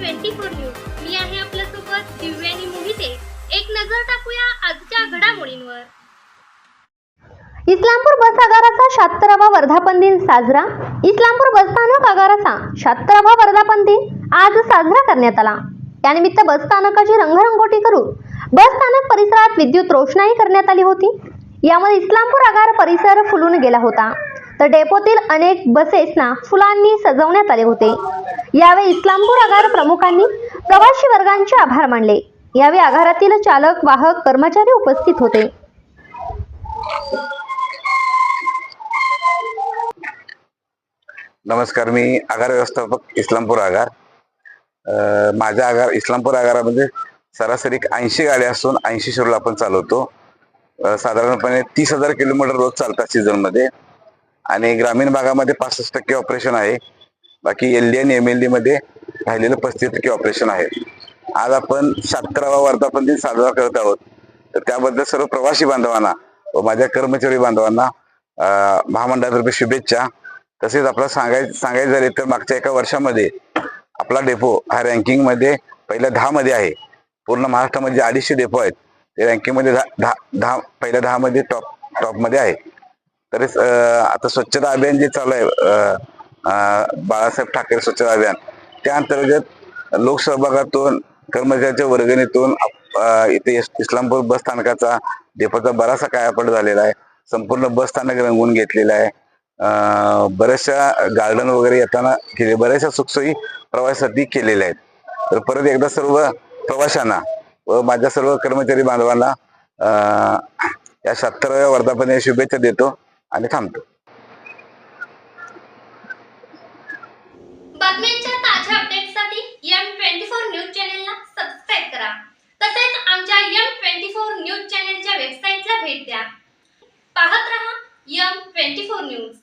Twenty four news. मी आहे आपल्यासोबत दिव्यानी मोहिते. एक नजर टाकूया आजच्या घडामोडींवर. इस्लामपूर बस आगाराचा शहात्तरावा वर्धापन दिन साजरा. इस्लामपूर बसस्थानक आगाराचा शहात्तरावा वर्धापन दिन आज साजरा करण्यात आला. त्यानिमित्त बस स्थानकाची रंगरंगोटी करून बस स्थानक परिसरात विद्युत रोषणाई करण्यात आली होती. यामध्ये इस्लामपूर आगार परिसर फुलून गेला होता. तर डेपोतील अनेक बसेसना फुलांनी सजवण्यात आले होते. यावेळी इस्लामपूर आगार प्रमुखांनी प्रवासी वर्गांचे आभार मानले. यावेळी आगारातील चालक वाहक कर्मचारी उपस्थित होते. नमस्कार मी आगार व्यवस्थापक इस्लामपूर आगार. माझ्या आगार इस्लामपूर आगारामध्ये सरासरी ऐंशी गाड्या असून ऐंशी शेड्यूल आपण चालवतो. साधारणपणे तीस हजार किलोमीटर रोज चालतात सीझनमध्ये आणि ग्रामीण भागामध्ये पासष्ट टक्के ऑपरेशन आहे. बाकी एल डी आणि एम एल डी मध्ये राहिलेलं पस्तीस टक्के ऑपरेशन आहे. आज आपण सतरावा वर्धापन दिन साजरा करत आहोत. तर त्याबद्दल सर्व प्रवासी बांधवांना व माझ्या कर्मचारी बांधवांना महामंडळातर्फे शुभेच्छा. तसेच आपल्याला सांगाय सांगायचं झाले तर मागच्या एका वर्षामध्ये आपला डेपो हा रँकिंगमध्ये पहिल्या दहामध्ये आहे. पूर्ण महाराष्ट्रामध्ये जे अडीचशे डेपो आहेत. ते रँकिंगमध्ये दहा दहा दहा पहिल्या दहामध्ये टॉप टॉपमध्ये आहे. तरीच आता स्वच्छता अभियान जे चालू आहे बाळासाहेब ठाकरे स्वच्छता अभियान त्या अंतर्गत लोकसहभागातून कर्मचाऱ्यांच्या वर्गणीतून इथे इस्लामपूर बस स्थानकाचा डेपोचा बराचसा कायापट झालेला आहे. संपूर्ण बस स्थानक रंगवून घेतलेलं आहे. बऱ्याचशा गार्डन वगैरे येताना केले बऱ्याचशा सुखसोयी प्रवासासाठी केलेल्या आहेत. तर परत एकदा सर्व प्रवाशांना व माझ्या सर्व कर्मचारी बांधवांना या शहात्तराव्या वर्धापन शुभेच्छा देतो. आणि थांबतो. बातम्यांच्या ताज्या अपडेटसाठी एम ट्वेंटी फोर न्यूज चॅनेलला सबस्क्राईब करा. तसेच आमच्या एम ट्वेंटी फोर न्यूज चॅनेलच्या वेबसाईटला भेट द्या. पाहत रहा यम ट्वेंटी फोर न्यूज